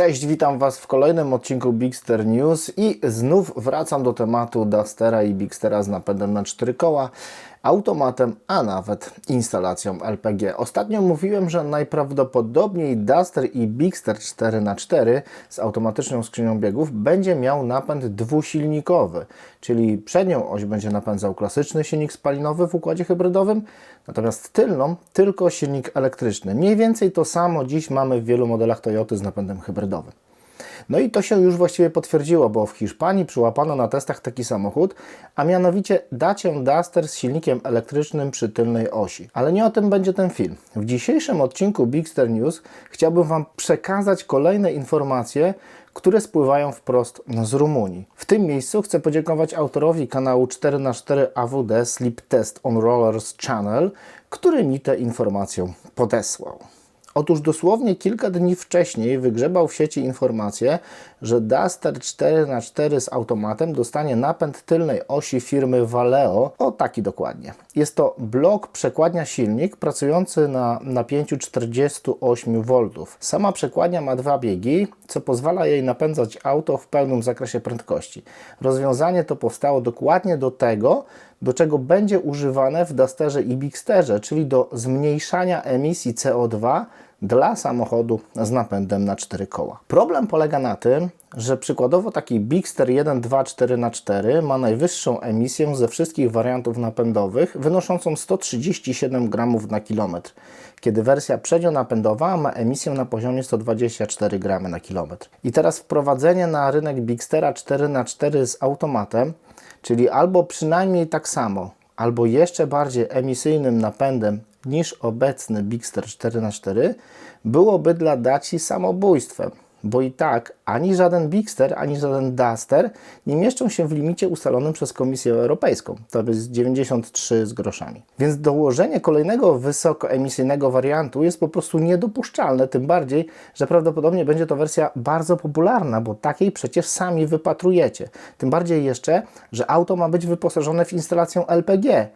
Cześć, witam Was w kolejnym odcinku Bigster News i znów wracam do tematu Dustera i Bigstera z napędem na cztery koła, automatem, a nawet instalacją LPG. Ostatnio mówiłem, że najprawdopodobniej Duster i Bigster 4x4 z automatyczną skrzynią biegów będzie miał napęd dwusilnikowy, czyli przednią oś będzie napędzał klasyczny silnik spalinowy w układzie hybrydowym, natomiast tylną tylko silnik elektryczny. Mniej więcej to samo dziś mamy w wielu modelach Toyoty z napędem hybrydowym. No i to się już właściwie potwierdziło, bo w Hiszpanii przyłapano na testach taki samochód, a mianowicie Dacia Duster z silnikiem elektrycznym przy tylnej osi. Ale nie o tym będzie ten film. W dzisiejszym odcinku Bigster News chciałbym Wam przekazać kolejne informacje, które spływają wprost z Rumunii. W tym miejscu chcę podziękować autorowi kanału 4x4 AWD Sleep Test on Rollers Channel, który mi tę informację podesłał. Otóż dosłownie kilka dni wcześniej wygrzebał w sieci informację, że Duster 4x4 z automatem dostanie napęd tylnej osi firmy Valeo, o taki dokładnie. Jest to blok przekładnia silnik pracujący na napięciu 48 V. Sama przekładnia ma dwa biegi, co pozwala jej napędzać auto w pełnym zakresie prędkości. Rozwiązanie to powstało dokładnie do tego, do czego będzie używane w Dusterze i Bigsterze, czyli do zmniejszania emisji CO2 dla samochodu z napędem na 4 koła. Problem polega na tym, że przykładowo taki Bigster 1.2 4x4 ma najwyższą emisję ze wszystkich wariantów napędowych, wynoszącą 137 gramów na kilometr, kiedy wersja przednionapędowa ma emisję na poziomie 124 gramy na kilometr. I teraz wprowadzenie na rynek Bigstera 4x4 z automatem, czyli albo przynajmniej tak samo, albo jeszcze bardziej emisyjnym napędem niż obecny Bigster 4x4 byłoby dla Daci samobójstwem, bo i tak ani żaden Bigster, ani żaden Duster nie mieszczą się w limicie ustalonym przez Komisję Europejską, to jest 93 z groszami. Więc dołożenie kolejnego wysokoemisyjnego wariantu jest po prostu niedopuszczalne, tym bardziej, że prawdopodobnie będzie to wersja bardzo popularna, bo takiej przecież sami wypatrujecie. Tym bardziej jeszcze, że auto ma być wyposażone w instalację LPG,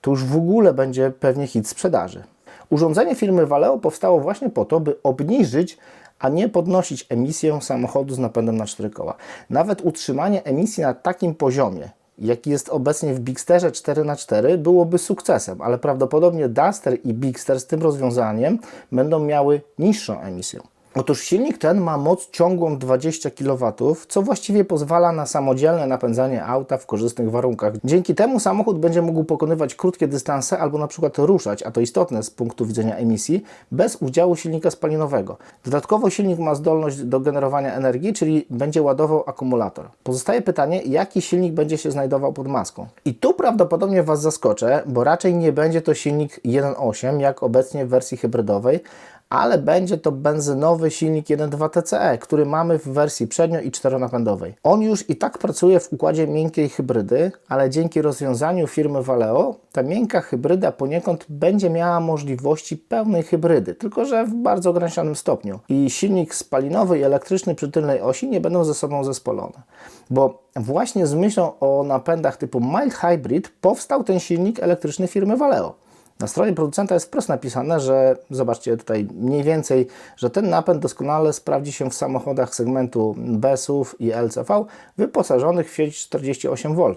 to już w ogóle będzie pewnie hit sprzedaży. Urządzenie firmy Valeo powstało właśnie po to, by obniżyć, a nie podnosić emisję samochodu z napędem na 4 koła. Nawet utrzymanie emisji na takim poziomie, jaki jest obecnie w Bigsterze 4x4, byłoby sukcesem, ale prawdopodobnie Duster i Bigster z tym rozwiązaniem będą miały niższą emisję. Otóż silnik ten ma moc ciągłą 20 kW, co właściwie pozwala na samodzielne napędzanie auta w korzystnych warunkach. Dzięki temu samochód będzie mógł pokonywać krótkie dystanse albo na przykład ruszać, a to istotne z punktu widzenia emisji, bez udziału silnika spalinowego. Dodatkowo silnik ma zdolność do generowania energii, czyli będzie ładował akumulator. Pozostaje pytanie, jaki silnik będzie się znajdował pod maską. I tu prawdopodobnie Was zaskoczę, bo raczej nie będzie to silnik 1.8, jak obecnie w wersji hybrydowej, ale będzie to benzynowy silnik 1.2 TCE, który mamy w wersji przednio i czteronapędowej. On już i tak pracuje w układzie miękkiej hybrydy, ale dzięki rozwiązaniu firmy Valeo ta miękka hybryda poniekąd będzie miała możliwości pełnej hybrydy, tylko że w bardzo ograniczonym stopniu. I silnik spalinowy i elektryczny przy tylnej osi nie będą ze sobą zespolone. Bo właśnie z myślą o napędach typu mild hybrid powstał ten silnik elektryczny firmy Valeo. Na stronie producenta jest wprost napisane, że zobaczcie tutaj mniej więcej, że ten napęd doskonale sprawdzi się w samochodach segmentu BES-ów i LCV wyposażonych w sieć 48 V.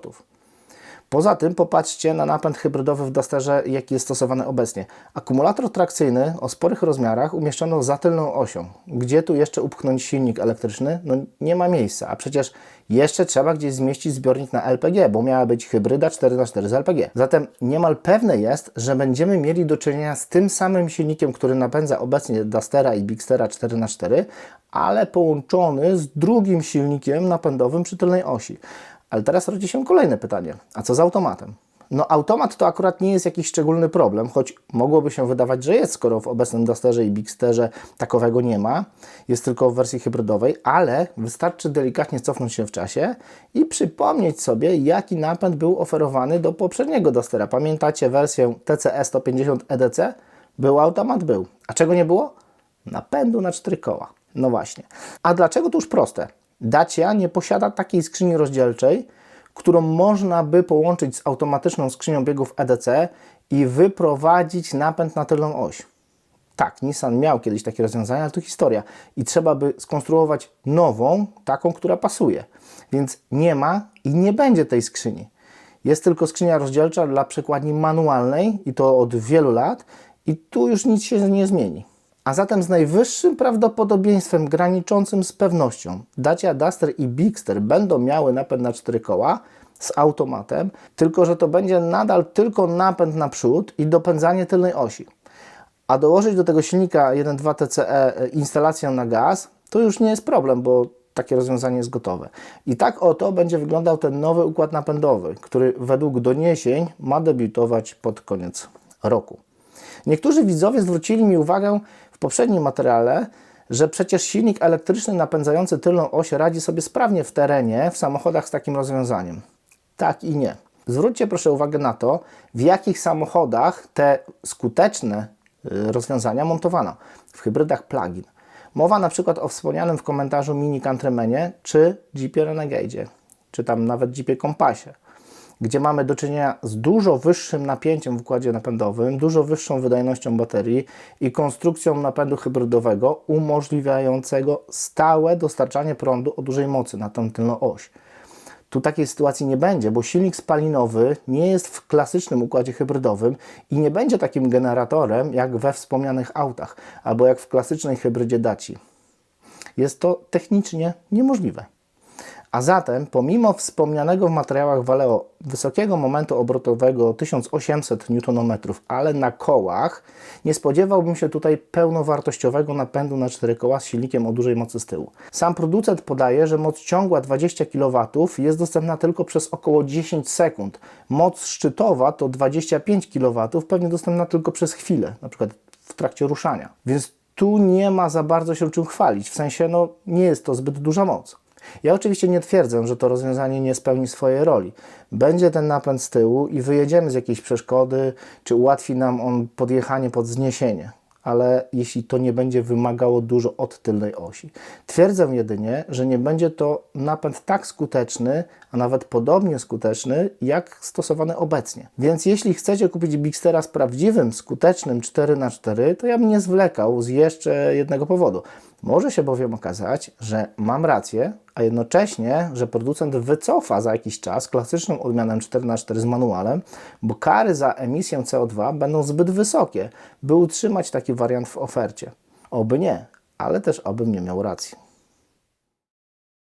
Poza tym popatrzcie na napęd hybrydowy w Dusterze, jaki jest stosowany obecnie. Akumulator trakcyjny o sporych rozmiarach umieszczono za tylną osią. Gdzie tu jeszcze upchnąć silnik elektryczny? No nie ma miejsca, a przecież jeszcze trzeba gdzieś zmieścić zbiornik na LPG, bo miała być hybryda 4x4 z LPG. Zatem niemal pewne jest, że będziemy mieli do czynienia z tym samym silnikiem, który napędza obecnie Dustera i Bigstera 4x4, ale połączony z drugim silnikiem napędowym przy tylnej osi. Ale teraz rodzi się kolejne pytanie. A co z automatem? No automat to akurat nie jest jakiś szczególny problem, choć mogłoby się wydawać, że jest, skoro w obecnym Dusterze i Bigsterze takowego nie ma. Jest tylko w wersji hybrydowej, ale wystarczy delikatnie cofnąć się w czasie i przypomnieć sobie, jaki napęd był oferowany do poprzedniego Dustera. Pamiętacie wersję TCE 150 EDC? Był automat? Był. A czego nie było? Napędu na cztery koła. No właśnie. A dlaczego? To już proste. Dacia nie posiada takiej skrzyni rozdzielczej, którą można by połączyć z automatyczną skrzynią biegów EDC i wyprowadzić napęd na tylną oś. Tak, Nissan miał kiedyś takie rozwiązania, ale to historia. I trzeba by skonstruować nową, taką, która pasuje. Więc nie ma i nie będzie tej skrzyni. Jest tylko skrzynia rozdzielcza dla przekładni manualnej i to od wielu lat i tu już nic się nie zmieni. A zatem z najwyższym prawdopodobieństwem graniczącym z pewnością Dacia Duster i Bigster będą miały napęd na cztery koła z automatem, tylko że to będzie nadal tylko napęd na przód i dopędzanie tylnej osi. A dołożyć do tego silnika 1.2 TCE e, instalację na gaz, to już nie jest problem, bo takie rozwiązanie jest gotowe. I tak oto będzie wyglądał ten nowy układ napędowy, który według doniesień ma debiutować pod koniec roku. Niektórzy widzowie zwrócili mi uwagę poprzednim materiale, że przecież silnik elektryczny napędzający tylną oś radzi sobie sprawnie w terenie w samochodach z takim rozwiązaniem. Tak i nie. Zwróćcie proszę uwagę na to, w jakich samochodach te skuteczne y, rozwiązania montowano. W hybrydach plug-in. Mowa na przykład o wspomnianym w komentarzu Mini Countrymanie czy Jeepie Renegade, czy tam nawet Jeepie Kompassie, gdzie mamy do czynienia z dużo wyższym napięciem w układzie napędowym, dużo wyższą wydajnością baterii i konstrukcją napędu hybrydowego umożliwiającego stałe dostarczanie prądu o dużej mocy na tę tylną oś. Tu takiej sytuacji nie będzie, bo silnik spalinowy nie jest w klasycznym układzie hybrydowym i nie będzie takim generatorem jak we wspomnianych autach albo jak w klasycznej hybrydzie Daci. Jest to technicznie niemożliwe. A zatem, pomimo wspomnianego w materiałach Valeo wysokiego momentu obrotowego 1800 Nm, ale na kołach, nie spodziewałbym się tutaj pełnowartościowego napędu na cztery koła z silnikiem o dużej mocy z tyłu. Sam producent podaje, że moc ciągła 20 kW jest dostępna tylko przez około 10 sekund. Moc szczytowa to 25 kW, pewnie dostępna tylko przez chwilę, na przykład w trakcie ruszania. Więc tu nie ma za bardzo się czym chwalić, w sensie no, nie jest to zbyt duża moc. Ja oczywiście nie twierdzę, że to rozwiązanie nie spełni swojej roli. Będzie ten napęd z tyłu i wyjedziemy z jakiejś przeszkody, czy ułatwi nam on podjechanie pod zniesienie. Ale jeśli to nie będzie wymagało dużo od tylnej osi. Twierdzę jedynie, że nie będzie to napęd tak skuteczny, a nawet podobnie skuteczny, jak stosowany obecnie. Więc jeśli chcecie kupić Bigstera z prawdziwym, skutecznym 4x4, to ja bym nie zwlekał z jeszcze jednego powodu. Może się bowiem okazać, że mam rację, a jednocześnie, że producent wycofa za jakiś czas klasyczną odmianę 4x4 z manualem, bo kary za emisję CO2 będą zbyt wysokie, by utrzymać taki wariant w ofercie. Oby nie, ale też obym nie miał racji.